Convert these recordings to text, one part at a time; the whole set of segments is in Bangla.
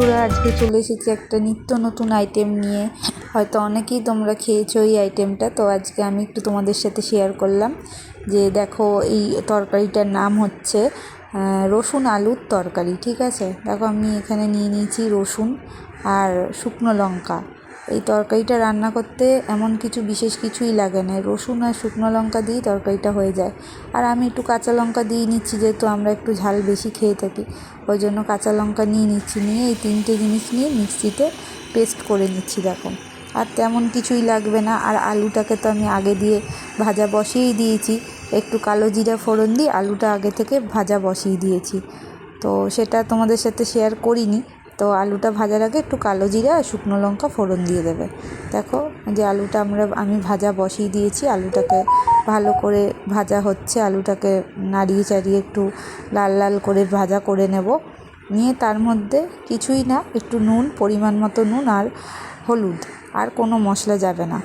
বন্ধুরা, আজকে চলে এসেছি একটা নিত্য নতুন আইটেম নিয়ে। হয়তো অনেকেই তোমরা খেয়েছো এই আইটেমটা তো আজকে আমি একটু তোমাদের সাথে শেয়ার করলাম। যে দেখো, এই তরকারিটার নাম হচ্ছে রসুন আলুর তরকারি, ঠিক আছে? দেখো, আমি এখানে নিয়ে নিয়েছি রসুন আর শুকনো লঙ্কা। এই তরকারিটা রান্না করতে এমন কিছু, বিশেষ কিছুই লাগে না। রসুন আর শুকনো লঙ্কা দিয়েই তরকারিটা হয়ে যায়। আর আমি একটু কাঁচা লঙ্কা দিয়ে নিচ্ছি, যেহেতু আমরা একটু ঝাল বেশি খেয়ে থাকি। ওই জন্য কাঁচা লঙ্কা নিয়ে নিচ্ছি, নিয়ে এই তিনটে জিনিস নিয়ে মিক্সিতে পেস্ট করে নিচ্ছি, দেখো। আর তেমন কিছুই লাগবে না। আর আলুটাকে তো আমি আগে দিয়ে ভাজা বসিয়েই দিয়েছি। একটু কালো জিরা ফোড়ন দিয়ে আলুটা আগে থেকে ভাজা বসিয়ে দিয়েছি। তো সেটা তোমাদের সাথে শেয়ার করিনি। তো আলুটা ভাজার আগে একটু কালো জিরা আর শুকনো লঙ্কা ফোড়ন দিয়ে দেবে। দেখো, যে আলুটা আমরা, আমি ভাজা বসিয়ে দিয়েছি, আলুটাকে ভালো করে ভাজা হচ্ছে, আলুটাকে নাড়িয়ে চাড়িয়ে একটু লাল লাল করে ভাজা করে নেব। নিয়ে তার মধ্যে কিছুই না, একটু নুন, পরিমাণ মতো নুন আর হলুদ। আর কোনো মশলা যাবে না।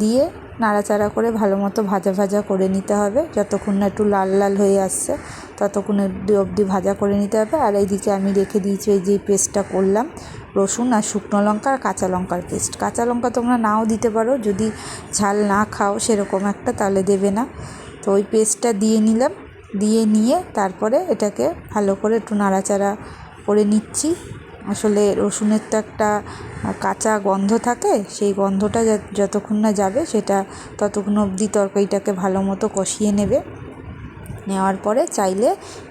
দিয়ে নাড়াচাড়া করে ভালো মতো ভাজা ভাজা করে নিতে হবে। যতক্ষণ না একটু লাল লাল হয়ে আসছে, ততক্ষণ অবধি ভাজা করে নিতে হবে। আর এইদিকে আমি রেখে দিয়েছি ওই যে পেস্টটা করলাম, রসুন আর শুকনো লঙ্কা আর কাঁচা লঙ্কার পেস্ট। কাঁচা লঙ্কা তোমরা নাও দিতে পারো, যদি ঝাল না খাও সেরকম একটা তাহলে দেবে না। তো ওই পেস্টটা দিয়ে নিলাম, দিয়ে নিয়ে তারপরে এটাকে ভালো করে একটু নাড়াচাড়া করে নিচ্ছি। আসলে রসুনের তো একটা কাঁচা গন্ধ থাকে, সেই গন্ধটা যতক্ষণ না যাবে সেটা ততক্ষণ অবধি তরকারিটাকে ভালো মতো কষিয়ে নেবে। নেওয়ার পরে চাইলে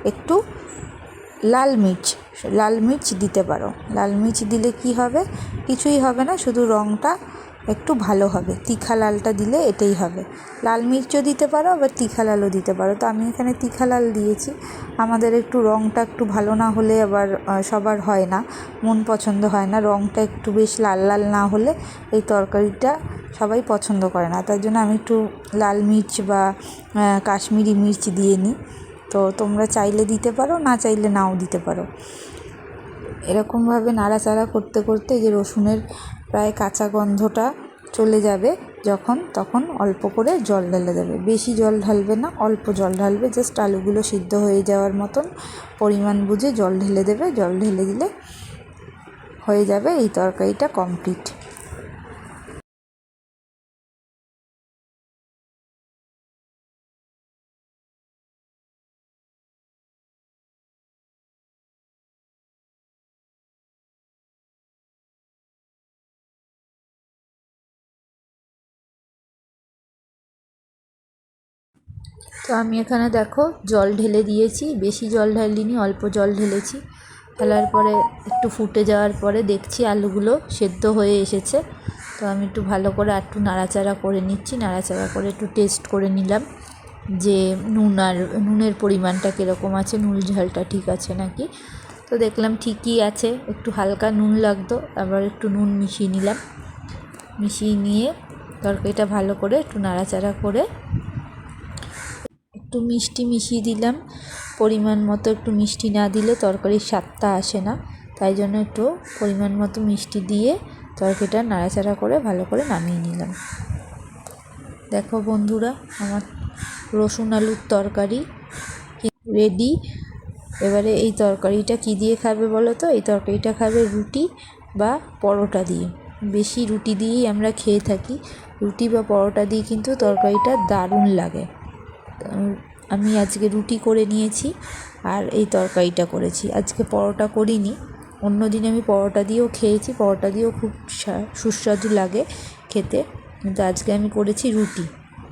একটু লাল মির্চ লাল মির্চ দিতে পারো। লাল মির্চ দিলে কি হবে? কিছুই হবে না, শুধু রঙটা একটু ভালো হবে। তিখা লালটা দিলে এটাই হবে। লাল মির্চও দিতে পারো, আবার তিখা লালও দিতে পারো। তো আমি এখানে তিখা লাল দিয়েছি। আমাদের একটু রঙটা একটু ভালো না হলে আবার সবার হয় না। মন পছন্দ হয় না। রঙটা একটু বেশ লাল লাল না হলে এই তরকারিটা সবাই পছন্দ করে না। তার জন্য আমি একটু লাল মির্চ বা কাশ্মীরি মির্চ দিয়ে নিই। তো তোমরা চাইলে দিতে পারো, না চাইলে নাও দিতে পারো। এরকমভাবে নাড়াচাড়া করতে করতে যে রসুনের প্রায় কাঁচা গন্ধটা চলে যাবে যখন, তখন অল্প করে জল ঢেলে দেবে। বেশি জল ঢালবে না, অল্প জল ঢালবে। জাস্ট আলুগুলো সিদ্ধ হয়ে যাওয়ার মতন পরিমাণ বুঝে জল ঢেলে দেবে। জল ঢেলে দিলে হয়ে যাবে এই তরকারিটা কমপ্লিট। তো আমি এখানে দেখো জল ঢেলে দিয়েছি, বেশি জল ঢালিনি, অল্প জল ঢেলেছি। ঢালার পরে একটু ফুটে যাওয়ার পরে দেখছি আলুগুলো সেদ্ধ হয়ে এসেছে। তো আমি একটু ভালো করে একটু নাড়াচাড়া করে নিচ্ছি, নাড়াচাড়া করে একটু টেস্ট করে নিলাম যে নুন আর নুনের পরিমাণটা কীরকম আছে, নুন ঝালটা ঠিক আছে নাকি? তো দেখলাম ঠিকই আছে, একটু হালকা নুন লাগতো, আবার একটু নুন মিশিয়ে নিলাম। মিশিয়ে নিয়ে তরকারিটা ভালো করে একটু নাড়াচাড়া করে একটু মিষ্টি মিশিয়ে দিলাম। পরিমাণ মতো একটু মিষ্টি না দিলে তরকারির স্বাদটা আসে না। তাই জন্য একটু পরিমাণ মতো মিষ্টি দিয়ে তরকারিটা নাড়াচাড়া করে ভালো করে নামিয়ে নিলাম। দেখো বন্ধুরা, আমার রসুন আলুর তরকারি রেডি এবারে এই তরকারিটা কী দিয়ে খাবে বলো তো? এই তরকারিটা খাবে রুটি বা পরোটা দিয়ে। বেশি রুটি দিয়েই আমরা খেয়ে থাকি। রুটি বা পরোটা দিয়ে কিন্তু তরকারিটা দারুণ লাগে। আমি আজকে রুটি করে নিয়েছি আর এই তরকারিটা করেছি। আজকে পরোটা করিনি। অন্য দিন আমি পরোটা দিয়েও খেয়েছি। পরোটা দিয়েও খুব সুস্বাদু লাগে খেতে। কিন্তু আজকে আমি করেছি রুটি।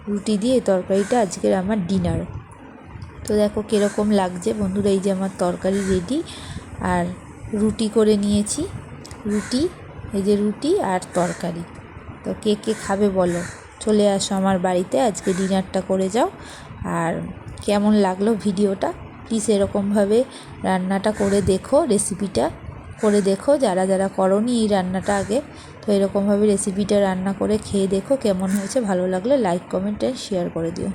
রুটি দিয়ে এই তরকারিটা আজকের আমার ডিনার। তো দেখো কীরকম লাগছে। বন্ধুরা, এই যে আমার তরকারি রেডি। আর রুটি করে নিয়েছি। রুটি, এই যে রুটি আর তরকারি। তো কে কে খাবে বলো? চলে আসো আমার বাড়িতে। আজকে ডিনারটা করে যাও। আর কেমন লাগল ভিডিওটা? প্লিজ এরকমভাবে রান্নাটা করে দেখো রেসিপিটা করে দেখো। যারা যারা করনি এই রান্নাটা আগে, তো এরকমভাবে রেসিপিটা রান্না করে খেয়ে দেখো কেমন হয়েছে। ভালো লাগলে লাইক কমেন্ট অ্যান্ড শেয়ার করে দিও।